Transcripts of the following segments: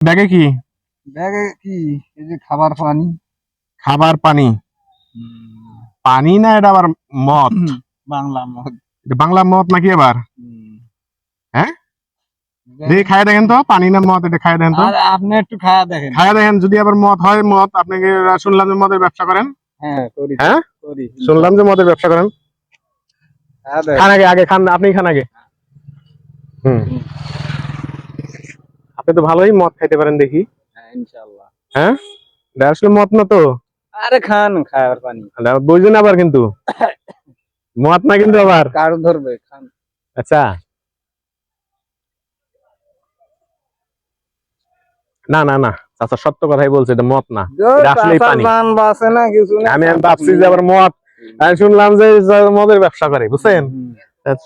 ব্যাগে কি? ব্যাগে কি? এই যে খাবার পানি। খাবার পানি। পানি না এটা আবার মদ? বাংলা মদ। এটা বাংলা মদ নাকি আবার হ্যাঁ? দেখি খাই দেখেন তো পানি না মদ এটা খাই দেখেন তো। আপনি একটু খায়া দেখেন। খাই দেখেন যদি আবার মদ হয় মদ আপনাকে শুনলাম যে মদের ব্যবসা করেন? হ্যাঁ করি। হ্যাঁ? শুনলাম যে মদের ব্যবসা করেন। খায়া দেখেন খান আগে আগে খান আপনি খান আগে। হুম। আপনি তো ভালোই মদ খাইতে পারেন দেখি। হ্যাঁ ইনশাআল্লাহ। হ্যাঁ? এটা আসলে মদ না তো? আরে খান খাবার পানি। আবার কিন্তু? মদ না কিন্তু আবার? কার ধরবে খান। আচ্ছা। না না না। চাচা সত্য কথাই বলছে এটা মদ না। আসলেই পানি। আমি ভাবছি যে আবার মদ আমি শুনলাম যে মদের ব্যবসা করে বুঝছেন?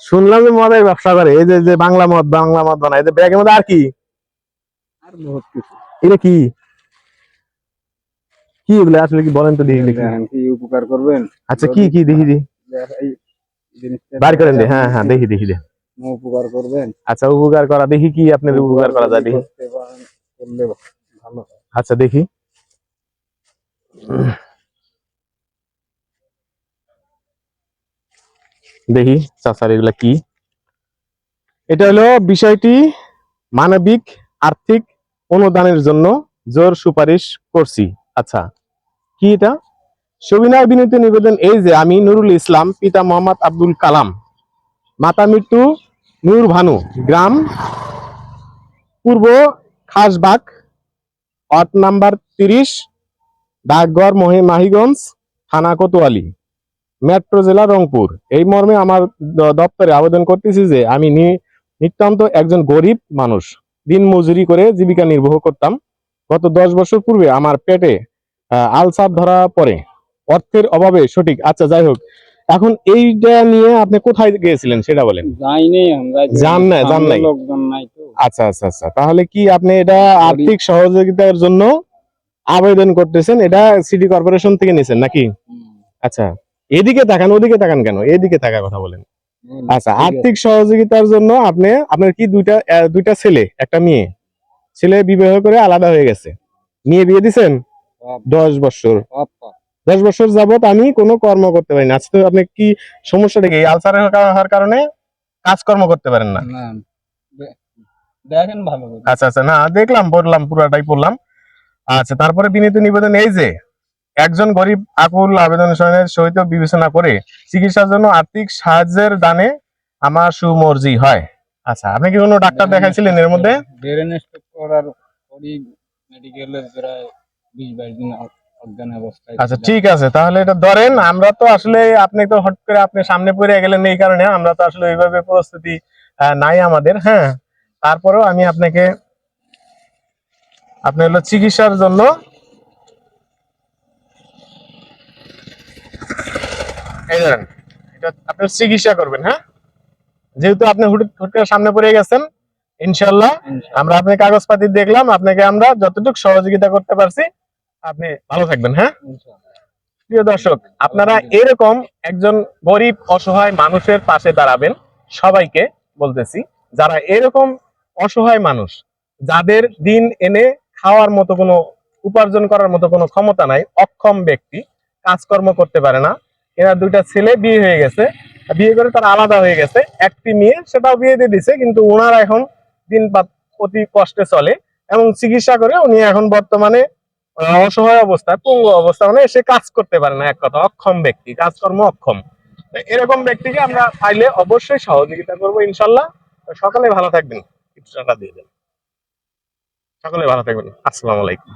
শুনলাম যে মদের ব্যবসা করে এই যে বাংলা মদ বাংলা মদ বানায় এই যে ব্যাগের মধ্যে আর কি? এটা কি? কি এগুলো? আসলে কি বলেন তো দেখি দেখি। কি উপকার করবেন। আচ্ছা কি কি দেখি দেখি। এই জিনিসটা বার করেন দে। হ্যাঁ হ্যাঁ দেখি দেখি দে। উপকার করবেন। আচ্ছা উপকার করা। দেখি কি আপনার উপকার করা যায় দেখি। হয়। আচ্ছা দেখি। দেখি চাচার এগুলা কি? এটা হলো বিষয়টি মানবিক আর্থিক অনুদানের জন্য জোর সুপারিশ করছি। আচ্ছা কি এটা? সবিনয় বিনীত নিবেদন এই যে, আমি নুরুল ইসলাম, পিতা মোহাম্মদ আব্দুল কালাম, মাতা মৃত্যু নূর ভানু, গ্রাম পূর্ব খাসবাগ, ওয়ার্ড নাম্বার তিরিশ, ডাকঘর মহি, মাহিগঞ্জ, থানা কোতোয়ালি, মেট্রো জেলা রংপুর। এই মর্মে আমার দপ্তরে আবেদন করতেছি যে, আমি নিতান্ত একজন গরিব মানুষ। দিন মজুরি করে জীবিকা নির্বাহ করতাম। গত দশ বছর পূর্বে আমার পেটে আলসার ধরা পড়ে। অর্থের অভাবে সঠিক। আচ্ছা যাই হোক। এখন এইটা নিয়ে আপনি কোথায় গিয়েছিলেন সেটা বলেন। যাইনি আমরা নাই, আচ্ছা আচ্ছা আচ্ছা। তাহলে কি আপনি এটা আর্থিক সহযোগিতার জন্য আবেদন করতেছেন? এটা সিটি কর্পোরেশন থেকে নিছেন নাকি? আচ্ছা এদিকে তাকান ওদিকে তাকান কেন? এদিকে তাকার কথা বলেন। আচ্ছা আর্থিক সহযোগিতার জন্য আপনি আপনার কি দুইটা দুইটা ছেলে একটা মেয়ে? ছেলে বিবাহ করে আলাদা হয়ে গেছে। মেয়ে বিয়ে দিছেন? দশ বছর। দশ বছর যাবত আমি কোনো কর্ম করতে পারি না। আজকে আপনি কি সমস্যাটা কি? আলসার হওয়ার কারণে কাজকর্ম করতে পারেন না? না দেখেন ভালো আচ্ছা আচ্ছা না দেখলাম পড়লাম পুরাটাই পড়লাম। আচ্ছা তারপরে বিনীত নিবেদন এই যে একজন গরিব আকুল আবেদনের সহিত বিবেচনা করে চিকিৎসার জন্য আর্থিক সাহায্যের দানে আমার সুমর্জি হয়। আচ্ছা আপনি কি কোনো ডাক্তার দেখাইছিলেন এর মধ্যে? ব্রেন স্ট্রোক করার পরই মেডিকেলের প্রায় বিশ বাইশ দিন অজ্ঞান অবস্থায় আচ্ছা ঠিক আছে তাহলে এটা ধরেন আমরা তো আসলে আপনি তো হট করে আপনি সামনে পড়ে গেলেন এই কারণে আমরা তো আসলে ওইভাবে প্রস্তুতি নাই আমাদের হ্যাঁ। তারপরেও আমি আপনাকে আপনি হলো চিকিৎসার জন্য এই ধরেন এটা আপনার চিকিৎসা করবেন হ্যাঁ? যেহেতু আপনি হুট হুট করে সামনে পড়ে গেছেন ইনশাল্লাহ আমরা আপনার কাগজপাতি দেখলাম আপনাকে আমরা যতটুকু সহযোগিতা করতে পারছি আপনি ভালো থাকবেন হ্যাঁ? প্রিয় দর্শক আপনারা এরকম একজন গরিব অসহায় মানুষের পাশে দাঁড়াবেন সবাইকে বলতেছি যারা এরকম অসহায় মানুষ যাদের দিন এনে খাওয়ার মতো কোনো উপার্জন করার মতো কোনো ক্ষমতা নাই অক্ষম ব্যক্তি কাজকর্ম করতে পারে না এরা দুইটা ছেলে বিয়ে হয়ে গেছে। বিয়ে করে তারা আলাদা হয়ে গেছে। একটি মেয়ে, সেটাও বিয়ে দিয়ে দিছে, কিন্তু ওনার এখন দিন অতি কষ্টে চলে এবং চিকিৎসা করে উনি এখন বর্তমানে অসহায় অবস্থায় পঙ্গু অবস্থা মানে সে কাজ করতে পারে না, এক কথা, অক্ষম ব্যক্তি, কাজকর্ম অক্ষম। এরকম ব্যক্তিকে আমরা পাইলে অবশ্যই সহযোগিতা করব, ইনশাল্লাহ। সকলে ভালো থাকবেন দিয়ে দেন। সকলে ভালো থাকবেন, আসসালামু আলাইকুম।